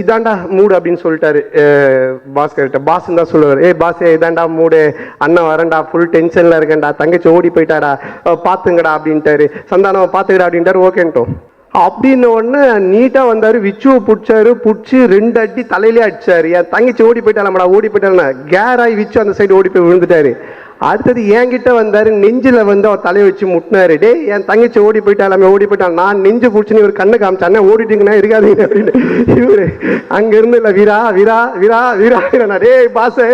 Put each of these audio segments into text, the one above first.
இதாண்டா மூடு அப்படின்னு சொல்லிட்டாரு. பாஸ்கர்கிட்ட பாஸ் தான் சொல்லுவார். ஏ பாஸ் இதாண்டா மூடு. அண்ணன் வரேன்டா. ஃபுல் டென்ஷனில் இருக்கேன்டா. தங்கச்சி ஓடி போயிட்டாடா பார்த்துங்கடா அப்படின்ட்டாரு. சந்தானம் பார்த்துக்கடா அப்படின்ட்டாரு. ஓகேன்ட்டோம். அப்படின்னு உடனே நீட்டாக வந்தார். விச்சுவை பிடிச்சாரு. பிடிச்சி ரெண்டு அடி தலையிலே அடிச்சாரு. என் தங்கச்சி ஓடி போயிட்டாலம்டா ஓடி போயிட்டாலண்ணா கேராகி விச்சு அந்த சைடு ஓடி போய் விழுந்துட்டாரு. அடுத்தது என்கிட்ட வந்தார் நெஞ்சில் வந்து அவர் தலையை வச்சு முட்டினாரு. டே என் தங்கச்சி ஓடி போயிட்டா எல்லாமே ஓடி போயிட்டான். நான் நெஞ்சு பிடிச்சின்னு இவர் கண்ணு காமிச்சானே. அண்ணன் ஓடிட்டீங்கன்னா இருக்காதீங்க அப்படின்னு. இவர் அங்க இருந்து இல்ல வீரா வீரா வீரா வீரா. வீரா டே பாச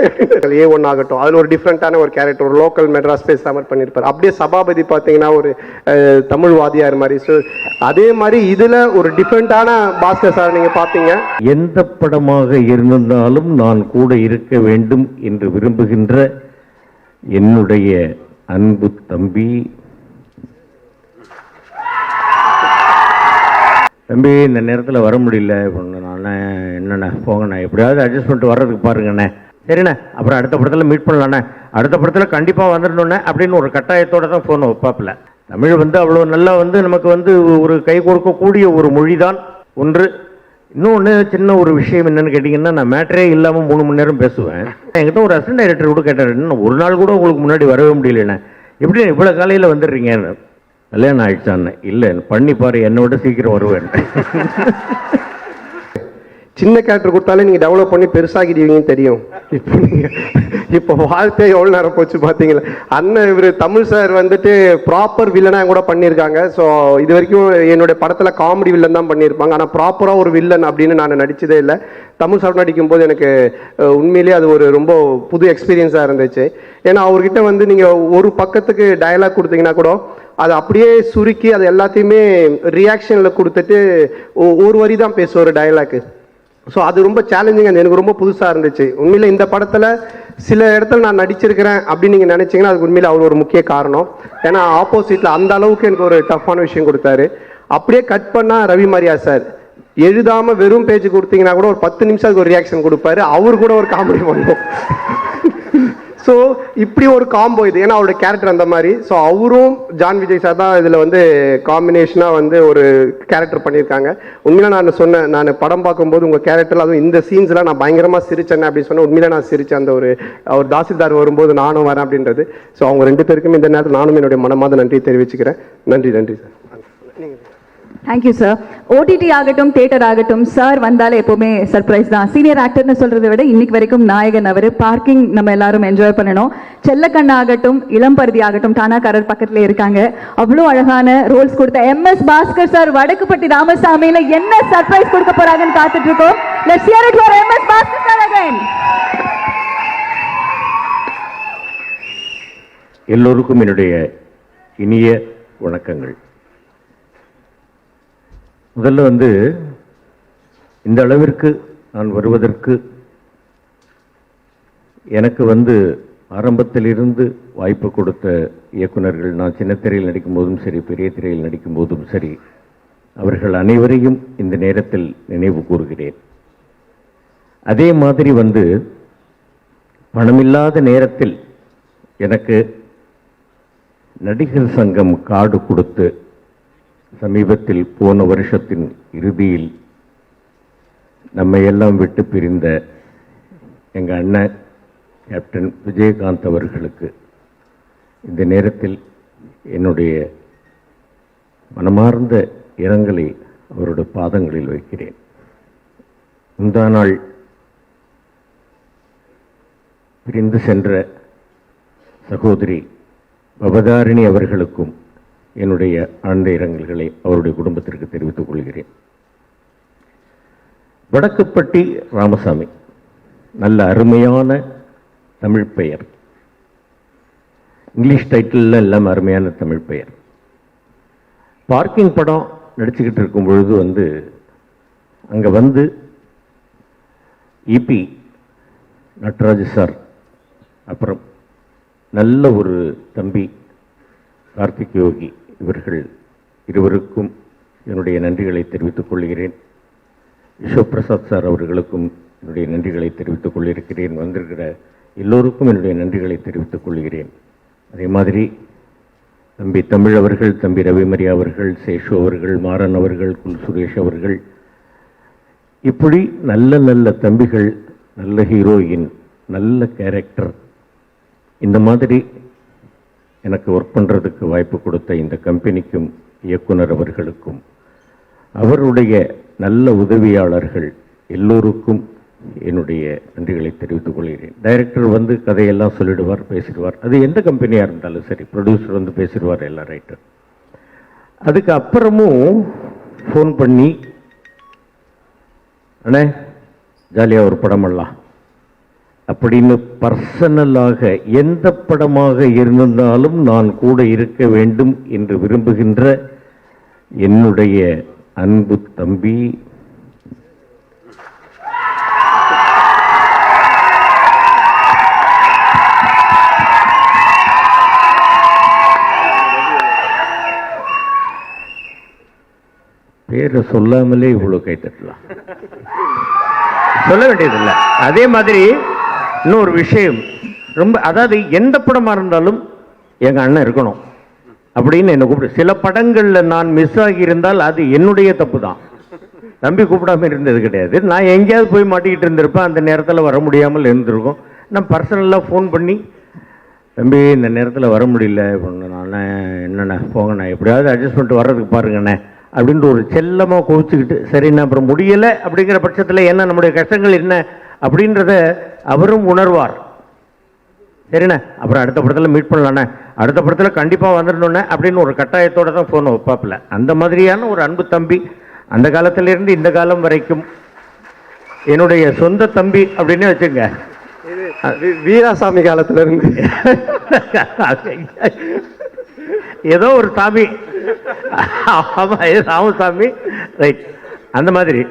ஏ. ஒன் ஆகட்டும். அதில் ஒரு டிஃப்ரெண்ட்டான ஒரு கேரக்டர் ஒரு லோக்கல் மெட்ராஸ் பேஸ் சமர் பண்ணியிருப்பார். அப்படியே சபாபதி பார்த்தீங்கன்னா ஒரு தமிழ் வாதியார் மாதிரி. ஸோ அதே மாதிரி இதில் ஒரு டிஃப்ரெண்ட்டான பாஸ்கர் சார் நீங்கள் பார்த்தீங்க. எந்த படமாக இருந்தாலும் நான் கூட இருக்க வேண்டும் என்று விரும்புகின்ற என்னுடைய அன்பு தம்பி. தம்பி இந்த நேரத்தில் வர முடியல. நான் என்னண்ணே போங்கண்ணே. எப்படியாவது அட்ஜஸ்ட் பண்ணிட்டு வர்றதுக்கு பாருங்கண்ணே. சரிண்ணே அப்புறம் அடுத்த படத்தில் மீட் பண்ணலாண்ணே. அடுத்த படத்தில் கண்டிப்பாக வந்துடணுண்ணே அப்படின்னு ஒரு கட்டாயத்தோடு தான் ஃபோனை வைப்பாப்பில். தமிழ் வந்து அவ்வளோ நல்லா வந்து நமக்கு வந்து ஒரு கை கொடுக்கக்கூடிய ஒரு மொழி தான் ஒன்று. இன்னொன்று சின்ன ஒரு விஷயம் என்னென்னு கேட்டிங்கன்னா நான் மேட்டரே இல்லாமல் மூணு மணி நேரம் பேசுவேன். என்கிட்ட ஒரு அசிஸ்டன்ட் டைரக்டர் கூட கேட்டார் இன்னும் ஒரு நாள் கூட உங்களுக்கு முன்னாடி வரவே முடியலண்ணே. எப்படி இவ்வளோ காலையில் வந்துடுறீங்கன்னு கல்யாணம் ஆயிடுச்சான்னு இல்லை பண்ணி பாரு என்னை விட சீக்கிரம் வருவேன். சின்ன கேரக்டர் கொடுத்தாலே நீங்கள் டெவலப் பண்ணி பெருசாகிடுவீங்கன்னு தெரியும். இப்போ நீங்கள் இப்போ வாழ்க்கை எவ்வளோ நேரம் போச்சு பார்த்தீங்களா அண்ணன் இவர் தமிழ் சார் வந்துட்டு ப்ராப்பர் வில்லனாக கூட பண்ணியிருக்காங்க. ஸோ இது வரைக்கும் என்னுடைய படத்தில் காமெடி வில்லன் தான் பண்ணியிருப்பாங்க. ஆனால் ப்ராப்பராக ஒரு வில்லன் அப்படின்னு நான் நடித்ததே இல்லை. தமிழ் சார் நடிக்கும்போது எனக்கு உண்மையிலேயே அது ஒரு ரொம்ப புது எக்ஸ்பீரியன்ஸாக இருந்துச்சு. ஏன்னா அவர்கிட்ட வந்து நீங்கள் ஒரு பக்கத்துக்கு டயலாக் கொடுத்தீங்கன்னா கூட அதை அப்படியே சுருக்கி அது எல்லாத்தையுமே ரியாக்ஷனில் கொடுத்துட்டு ஒ- ஒரு வரி தான் பேசுவார் டயலாக்கு ஸோ அது ரொம்ப சேலஞ்சிங் அது எனக்கு ரொம்ப புதுசாக இருந்துச்சு. உண்மையில் இந்த படத்தில் சில இடத்துல நான் நடிச்சிருக்கிறேன் அப்படின்னு நீங்கள் நினச்சிங்கன்னா அதுக்கு உண்மையில் அவர் ஒரு முக்கிய காரணம். ஏன்னா ஆப்போசிட்டில் அந்த அளவுக்கு எனக்கு ஒரு டஃப்பான விஷயம் கொடுத்தாரு. அப்படியே கட் பண்ணால் ரவி மரியா சார். எழுதாமல் வெறும் பேஜ் கொடுத்தீங்கன்னா கூட ஒரு பத்து நிமிஷம் அதுக்கு ஒரு ரியாக்ஷன் கொடுப்பாரு. அவர் கூட ஒரு காமெடி பண்ணுவோம். ஸோ இப்படி ஒரு காம்போ இது. ஏன்னா அவரோட கேரக்டர் அந்த மாதிரி. ஸோ அவரும் ஜான் விஜய் சார் தான் இதில் வந்து காம்பினேஷனாக வந்து ஒரு கேரக்டர் பண்ணியிருக்காங்க. உண்மையில நான் சொன்னேன். நான் படம் பார்க்கும்போது உங்கள் கேரக்டர் அதுவும் இந்த சீன்ஸ்லாம் நான் பயங்கரமாக சிரிச்சேன் அப்படின்னு சொன்னேன். உண்மையில நான் சிரிச்சேன். அந்த ஒரு அவர் தாசில்தார் வரும்போது நானும் வரேன் அப்படின்றது. ஸோ அவங்க ரெண்டு பேருக்கும் இந்த நேரத்தில் நானும் என்னுடைய மனமாத நன்றி தெரிவிச்சுக்கிறேன். நன்றி நன்றி sir thank you sir OTT ஆகட்டும் தியேட்டர் ஆகட்டும் சார் வந்தாலே எப்போவுமே சர்ப்ரைஸ் தான். சீனியர் ஆக்டர்னு சொல்கிறத விட இன்னைக்கு வரைக்கும் நாயகன் அவர். பார்க்கிங் நம்ம எல்லாரும் என்ஜாய் பண்ணணும். செல்லக்கண்ணா ஆகட்டும் இளம்பருதி ஆகட்டும் தானாக்காரர் பக்கத்தில் இருக்காங்க. அவ்வளோ அழகான ரோல்ஸ் கொடுத்த எம்எஸ் பாஸ்கர் சார் வடக்குப்பட்டி ராமசாமியில் என்ன சர்ப்ரைஸ் கொடுக்க போகிறாங்கன்னு காத்துட்டு இருக்கோம் let's hear it for MS Bhaskar sir again எல்லோருக்கும் என்னுடைய இனிய வணக்கங்கள். முதல்ல வந்து இந்த அளவிற்கு நான் வருவதற்கு எனக்கு வந்து ஆரம்பத்திலிருந்து வாய்ப்பு கொடுத்த இயக்குனர்கள் நான் சின்ன திரையில் நடிக்கும் போதும் சரி பெரிய திரையில் நடிக்கும் போதும் சரி அவர்கள் அனைவரையும் இந்த நேரத்தில் நினைவு கூறுகிறேன். அதே மாதிரி வந்து பணமில்லாத நேரத்தில் எனக்கு நடிகர் சங்கம் கார்டு கொடுத்து சமீபத்தில் போன வருஷத்தின் இறுதியில் நம்மை எல்லாம் விட்டு பிரிந்த எங்கள் அண்ணன் கேப்டன் விஜயகாந்த் அவர்களுக்கு இந்த நேரத்தில் என்னுடைய மனமார்ந்த இரங்கலை அவருடைய பாதங்களில் வைக்கிறேன். முந்தா நாள் பிரிந்து சென்ற சகோதரி பவதாரிணி அவர்களுக்கும் என்னுடைய ஆழ்ந்த இரங்கல்களை அவருடைய குடும்பத்திற்கு தெரிவித்துக் கொள்கிறேன். வடக்குப்பட்டி ராமசாமி நல்ல அருமையான தமிழ் பெயர். இங்கிலீஷ் டைட்டிலில் எல்லாம் அருமையான தமிழ் பெயர். பார்க்கிங் படம் நடிச்சுக்கிட்டு இருக்கும் பொழுது வந்து அங்கே வந்து இபி நட்ராஜ் சார் அப்புறம் நல்ல ஒரு தம்பி கார்த்திக் யோகி இவர்கள் இருவருக்கும் என்னுடைய நன்றிகளை தெரிவித்துக் கொள்கிறேன். விஸ்வபிரசாத் சார் அவர்களுக்கும் என்னுடைய நன்றிகளை தெரிவித்துக் கொள்ளிருக்கிறேன். வந்திருக்கிற எல்லோருக்கும் என்னுடைய நன்றிகளை தெரிவித்துக் கொள்கிறேன். அதே மாதிரி தம்பி தமிழ் அவர்கள் தம்பி ரவிமரியா அவர்கள் சேஷு அவர்கள் மாறன் அவர்கள் குல் சுரேஷ் அவர்கள் இப்படி நல்ல நல்ல தம்பிகள் நல்ல ஹீரோயின் நல்ல கேரக்டர் இந்த மாதிரி எனக்கு ஒர்க் பண்ணுறதுக்கு வாய்ப்பு கொடுத்த இந்த கம்பெனிக்கும் இயக்குனர் அவர்களுக்கும் அவருடைய நல்ல உதவியாளர்கள் எல்லோருக்கும் என்னுடைய நன்றிகளை தெரிவித்துக் கொள்கிறேன். டைரக்டர் வந்து கதையெல்லாம் சொல்லிடுவார் பேசிடுவார். அது எந்த கம்பெனியாக இருந்தாலும் சரி ப்ரொடியூசர் வந்து பேசிடுவார் எல்லா ரைட்டர் அதுக்கு அப்புறமும் ஃபோன் பண்ணி அண்ணே ஜாலியாக ஒரு படம் பண்ணலாம். அப்படின்னு பர்சனலாக எந்த படமாக இருந்தாலும் நான் கூட இருக்க வேண்டும் என்று விரும்புகின்ற என்னுடைய அன்பு தம்பி. பேரை சொல்லாமலே இவ்வளோ கைத்தட்டலாம். சொல்ல வேண்டியதில்லை. அதே மாதிரி இன்னொரு விஷயம். ரொம்ப அதாவது எந்த படமாக இருந்தாலும் எங்கள் அண்ணன் இருக்கணும். அப்படின்னு என்னை கூப்பிடு. சில படங்களில் நான் மிஸ் ஆகியிருந்தால் அது என்னுடைய தப்பு தான் தம்பி கூப்பிடாம இருந்தது கிடையாது. நான் எங்கேயாவது போய் மாட்டிக்கிட்டு இருந்திருப்பேன். அந்த நேரத்தில் வர முடியாமல் இருந்திருக்கும். நான் பர்சனலாக ஃபோன் பண்ணி தம்பி இந்த நேரத்தில் வர முடியல. நான் என்னண்ணே போங்கண்ணே. எப்படியாவது அட்ஜஸ்ட் பண்ணிட்டு வர்றதுக்கு பாருங்கண்ணே. அப்படின்ட்டு ஒரு செல்லமாக கோவிச்சுக்கிட்டு சரிண்ணா அப்புறம் முடியலை. அப்படிங்கிற பட்சத்தில் என்ன நம்முடைய கஷ்டங்கள் என்ன? அப்படின்றத அவரும் உணர்வார். சரிண்ணே? அப்புறம் அடுத்த படத்தில் மீட் பண்ணலாண்ணே. அடுத்த படத்தில் கண்டிப்பாக வந்துடணுண்ணே அப்படின்னு ஒரு கட்டாயத்தோட தான் ஃபோனை வைப்பாப்பில். அந்த மாதிரியான ஒரு அன்பு தம்பி அந்த காலத்திலிருந்து இந்த காலம் வரைக்கும் என்னுடைய சொந்த தம்பி அப்படின்னு வச்சுங்க வீராசாமி காலத்துல இருந்து ஏதோ ஒரு சாமி. ஆமா ஏதோ ராமசாமி. ரைட் அந்த மாதிரி.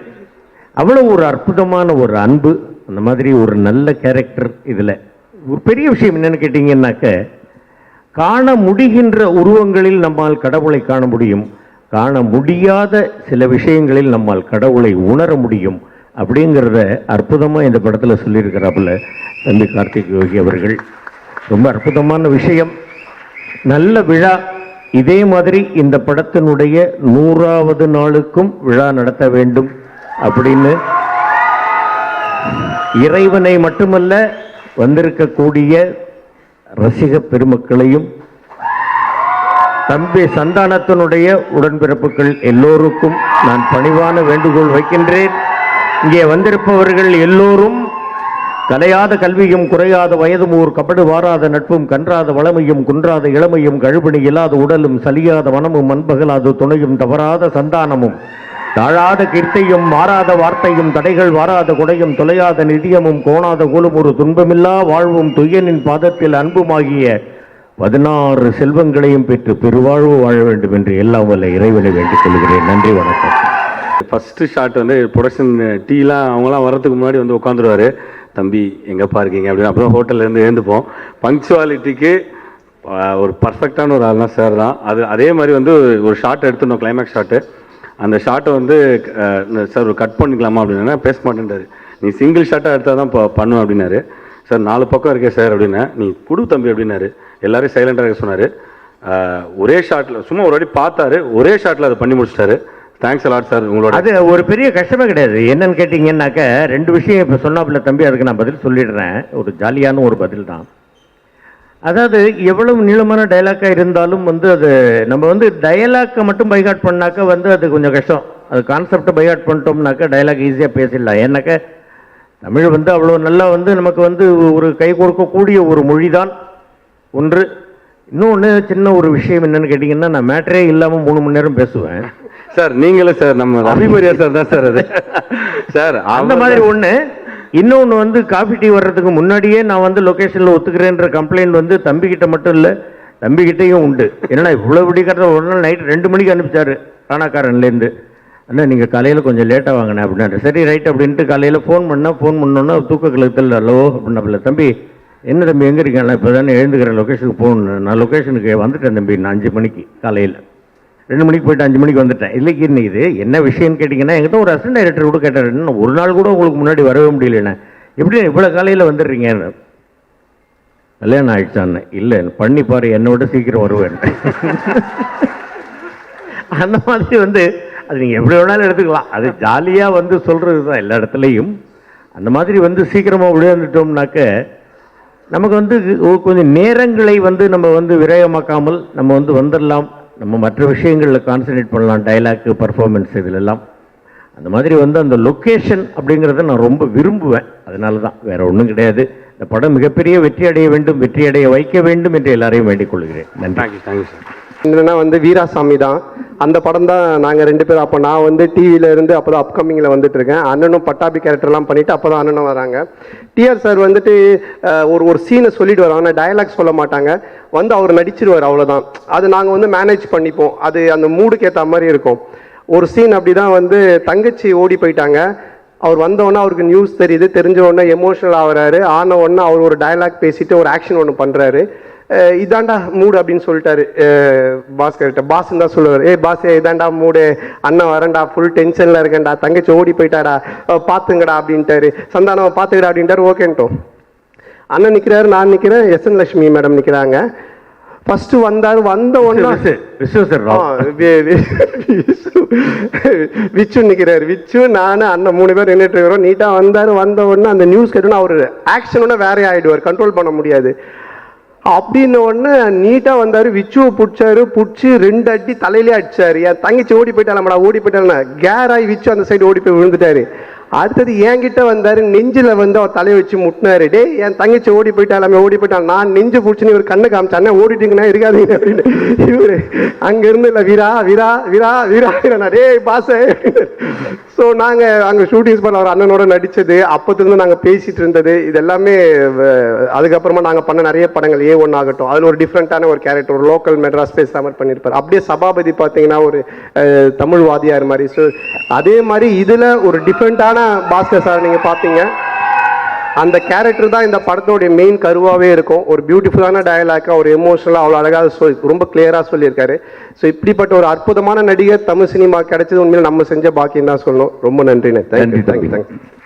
அவ்வளோ ஒரு அற்புதமான ஒரு அன்பு அந்த மாதிரி ஒரு நல்ல கேரக்டர் இதில். ஒரு பெரிய விஷயம் என்னென்னு கேட்டிங்கன்னாக்க காண முடிகின்ற உருவங்களில் நம்மால் கடவுளை காண முடியும். காண முடியாத சில விஷயங்களில் நம்மால் கடவுளை உணர முடியும். அப்படிங்கிறத அற்புதமாக இந்த படத்தில் சொல்லியிருக்கிறாப்புல தம்பி கார்த்திக் யோகி அவர்கள். ரொம்ப அற்புதமான விஷயம். நல்ல விழா. இதே மாதிரி இந்த படத்தினுடைய நூறாவது நாளுக்கும் விழா நடத்த வேண்டும் அப்படின்னு இறைவனை மட்டுமல்ல வந்திருக்கக்கூடிய ரசிக பெருமக்களையும் தம்பி சந்தானத்தினுடைய உடன்பிறப்புகள் எல்லோருக்கும் நான் பணிவான வேண்டுகோள் வைக்கின்றேன். இங்கே வந்திருப்பவர்கள் எல்லோரும் கலையாத கல்வியும் குறையாத வயதும் ஊர் கபடு வாராத நட்பும் கன்றாத வளமையும் குன்றாத இளமையும் கழுபிணி இல்லாத உடலும் சலியாத மனமும் அன்பகலாத துணையும் தவறாத சந்தானமும். தாழாத கீர்த்தையும் மாறாத வார்த்தையும் தடைகள் வாராத குடையும் தொலையாத நிதியமும் கோணாத கோலும் ஒரு துன்பமில்லா வாழ்வும் துய்யனின் பாதத்தில் அன்புமாகிய பதினாறு செல்வங்களையும் பெற்று பெருவாழ்வு வாழ வேண்டும் என்று எல்லாம் வல்ல இறைவனை வேண்டிக் கொள்கிறேன். நன்றி வணக்கம். ஃபஸ்ட்டு ஷாட் வந்து ப்ரொடக்ஷன் டீலாம் அவங்களாம் வரதுக்கு முன்னாடி வந்து உட்காந்துருவாரு தம்பி எங்கேப்பா இருக்கீங்க? அப்படின்னு அப்புறம் ஹோட்டல்லேருந்து எழுந்துப்போம். பங்க்சுவாலிட்டிக்கு ஒரு பர்ஃபெக்டான ஒரு ஆள்னா சார் தான். அது அதே மாதிரி வந்து ஒரு ஷாட் எடுத்துருந்தோம் கிளைமேக்ஸ் ஷாட்டு அந்த ஷாட்டை வந்து சார் ஒரு கட் பண்ணிக்கலாமா அப்படின்னா பேச மாட்டேன்றாரு. நீ சிங்கிள் ஷாட்டாக எடுத்தால் தான் பண்ணுவேன் அப்படின்னாரு. சார் நாலு பக்கம் இருக்கே சார் அப்படின்னா நீ குடு தம்பி அப்படின்னாரு. எல்லாரும் சைலண்டாக இருக்க சொன்னார். ஒரே ஷாட்டில் சும்மா ஒரு வாட்டி பார்த்தாரு. ஒரே ஷாட்டில் அதை பண்ணி முடிச்சிட்டாரு. தேங்க்ஸ் அலாட் சார் உங்களோட அது ஒரு பெரிய கஷ்டமே கிடையாது. என்னன்னு கேட்டிங்கன்னாக்க ரெண்டு விஷயம் இப்போ சொன்னாப்புல தம்பி அதுக்கு நான் பதில் சொல்லிடுறேன். ஒரு ஜாலியான ஒரு பதில் தான். அதாவது எவ்வளவு நீளமான டைலாக்காக இருந்தாலும் வந்து அது நம்ம வந்து டயலாக்கை மட்டும் பைகாட் பண்ணாக்க வந்து அது கொஞ்சம் கஷ்டம். அது கான்செப்டை பைகாட் பண்ணிட்டோம்னாக்கா டைலாக் ஈஸியாக பேசிடலாம். ஏன்னாக்க தமிழ் வந்து அவ்வளோ நல்லா வந்து நமக்கு வந்து ஒரு கை கொடுக்கக்கூடிய ஒரு மொழி தான் ஒன்று. இன்னொன்று சின்ன ஒரு விஷயம் என்னன்னு கேட்டிங்கன்னா நான் மேட்டரே இல்லாமல் மூணு மணி நேரம் பேசுவேன். சார் நீங்களும் சார் நம்ம ரவிபரியா சார் தான் சார் அது. சார் அந்த மாதிரி ஒண்ணு இன்னொன்று வந்து காஃபி டீ வர்றதுக்கு முன்னாடியே நான் வந்து லொக்கேஷனில் ஒத்துக்கிறேன்ற கம்ப்ளைண்ட் வந்து தம்பிக்கிட்ட மட்டும் இல்லை தம்பிக்கிட்டேயும் உண்டு. என்னன்னா இவ்வளோ விடிக்கிறத ஒரு நாள் நைட் ரெண்டு மணிக்கு அனுப்பிச்சாரு ராணாக்காரன்லேருந்து அண்ணா நீங்கள் காலையில் கொஞ்சம் லேட்டாக வாங்கினேன் அப்படின்னாரு. சரி ரைட் அப்படின்ட்டு காலையில் ஃபோன் பண்ணால் ஃபோன் பண்ணோன்னா தூக்க கழுத்தில் ஹலோ அப்படின்னாப்புல. தம்பி என்ன தம்பி எங்கே இருக்கேன் இப்போ தானே எழுந்துக்கிறேன் லொக்கேஷனுக்கு போகணும். நான் லொக்கேஷனுக்கு வந்துட்டேன் தம்பி நான் அஞ்சு மணிக்கு காலையில். ரெண்டு மணிக்கு போயிட்டு அஞ்சு மணிக்கு வந்துட்டேன். இல்லைக்கு என்ன இது என்ன விஷயம்னு கேட்டிங்கன்னா என்கிட்ட ஒரு அசிஸ்டன்ட் டைரக்டர் கூட கேட்டார் ஒரு நாள் கூட உங்களுக்கு முன்னாடி வரவே முடியலண்ணே. எப்படி இவ்வளோ காலையில் வந்துடுறீங்க கல்யாணம் ஆயிடுச்சான்னு. இல்லை பண்ணி பாரு என்னை விட சீக்கிரம் வருவேன். அந்த மாதிரி வந்து அது நீங்கள் எப்படி வேணாலும் எடுத்துக்கலாம். அது ஜாலியாக வந்து சொல்கிறது தான் எல்லா இடத்துலையும். அந்த மாதிரி வந்து சீக்கிரமாக விளையாண்டுட்டோம்னாக்க நமக்கு வந்து கொஞ்சம் நேரங்களை வந்து நம்ம வந்து விரயமாக்காமல் நம்ம வந்து வந்துடலாம். நம்ம மற்ற விஷயங்களில் கான்சன்ட்ரேட் பண்ணலாம் டைலாக்கு பர்ஃபார்மன்ஸ் இதிலெல்லாம். அந்த மாதிரி வந்து அந்த லொக்கேஷன் அப்படிங்கிறத நான் ரொம்ப விரும்புவேன். அதனால தான் வேறு ஒன்றும் கிடையாது. இந்த படம் மிகப்பெரிய வெற்றி அடைய வேண்டும் வெற்றி அடைய வைக்க வேண்டும் என்று எல்லாரையும் வேண்டிக் கொள்கிறேன். நன்றி. தேங்க்யூ தேங்க்யூ சார் என்னன்னா வந்து வீராசாமி தான். அந்த படம் தான் நாங்கள் ரெண்டு பேரும் அப்போ நான் வந்து டிவியில இருந்து அப்போ தான் அப்கமிங்கில் வந்துட்டு இருக்கேன். அண்ணனும் பட்டாபி கேரக்டர்லாம் பண்ணிட்டு அப்போ தான் அண்ணனும் வராங்க. டிஆர் சார் வந்துட்டு ஒரு ஒரு சீனை சொல்லிட்டு வராங்க ஆனால் டயலாக் சொல்ல மாட்டாங்க. வந்து அவர் நடிச்சிருவார் அவ்வளோதான் அது நாங்கள் வந்து மேனேஜ் பண்ணிப்போம். அது அந்த மூடுக்கு ஏற்ற மாதிரி இருக்கும். ஒரு சீன் அப்படி தான் வந்து தங்கச்சி ஓடி போயிட்டாங்க. அவர் வந்த அவருக்கு நியூஸ் தெரியுது. தெரிஞ்ச உடனே எமோஷனல் ஆகிறாரு. ஆன உடனே அவர் ஒரு டயலாக் பேசிட்டு ஒரு ஆக்ஷன் ஒன்று பண்ணுறாரு இதாண்டா மூடு அப்படின்னு சொல்லிட்டாரு. பாஸ்கர்கிட்ட. பாஸ் தான் சொல்லுவார். ஏய் பாஸ் இதாண்டா மூடு. அண்ணன் வரேன்டா. ஃபுல் டென்ஷனில் இருக்கேன்டா. தங்கச்சி ஓடி போயிட்டாடா. பார்த்துங்கடா அப்படின்ட்டாரு. சந்தானம் பார்த்துக்கடா அப்படின்ட்டாரு. ஓகேன்ட்டோம் அண்ணன் நிற்கிறாரு நான் நிற்கிறேன் எஸ் என் லட்சுமி மேடம் நிற்கிறாங்க ஃபர்ஸ்ட் வந்தாரு. வந்த வி- விச்சு நிக்கிறாரு. விச்சு நானு அண்ணன் மூணு பேர் நின்றுட்டு இருக்கிறோம். நீட்டா வந்தாரு. வந்த உடனே அந்த நியூஸ் கேட்டோன்னா அவர் ஆக்ஷனோட வேற ஆயிடுவார். கண்ட்ரோல் பண்ண முடியாது. அப்படின்ன உடனே நீட்டாக வந்தார் விச்சுவை பிடிச்சாரு பிடிச்சி ரெண்டு அடி தலையிலே அடிச்சார். என் தங்கச்சி ஓடி போயிட்டாலம்டா ஓடி போயிட்டாலண்ணா கேர் ஆகி விச்சு அந்த சைடு ஓடி போய் விழுந்துட்டாரு. அடுத்தது என்கிட்ட வந்தாரு நெஞ்சில வந்து அவர் தலையை வச்சு முட்டினாரு. டே என் தங்கச்சி ஓடி போயிட்டாலாமே ஓடி போயிட்டான். நான் நெஞ்சு பிடிச்சின்னு இவர் கண்ணு காமிச்சானே ஓடிட்டீங்கன்னா இருக்காதீங்க அப்படின்னு. இவரு அங்க இருந்து வீரா வீரா வீரா வீரா. வீரா பாச. ஸோ நாங்கள் அங்கே ஷூட்டிங்ஸ் பண்ண அவர் அண்ணனோட நடிச்சது. அப்பத்திலிருந்து நாங்கள் பேசிட்டு இருந்தது. இது எல்லாமே அதுக்கப்புறமா நாங்கள் பண்ண நிறைய படங்கள் ஏ ஒன் ஆகட்டும். அதில் ஒரு டிஃப்ரெண்ட்டான ஒரு கேரக்டர் ஒரு லோக்கல் மெட்ராஸ் பேஸ் மாதிரி பண்ணியிருப்பாரு. அப்படியே சபாபதி பார்த்தீங்கன்னா ஒரு தமிழ் வாதியார் மாதிரி. ஸோ அதே மாதிரி இதில் ஒரு டிஃப்ரெண்ட்டான டிஃப்ரெண்டான பாஸ்கர் சார் நீங்க பாத்தீங்க அந்த கேரக்டர் தான் இந்த படத்தோடைய மெயின் கருவாவே இருக்கும். ஒரு பியூட்டிஃபுல்லான டயலாக்கா ஒரு எமோஷனலாக அவ்வளோ அழகாக சொல் ரொம்ப கிளியராக சொல்லியிருக்காரு. ஸோ இப்படிப்பட்ட ஒரு அற்புதமான நடிகர் தமிழ் சினிமா கிடைச்சது உண்மையில் நம்ம செஞ்ச பாக்கியம் தான் சொல்லணும். ரொம்ப நன்றிண்ணே. தேங்க்யூ நன்றி, தேங்க்யூ தம்பி. Thank you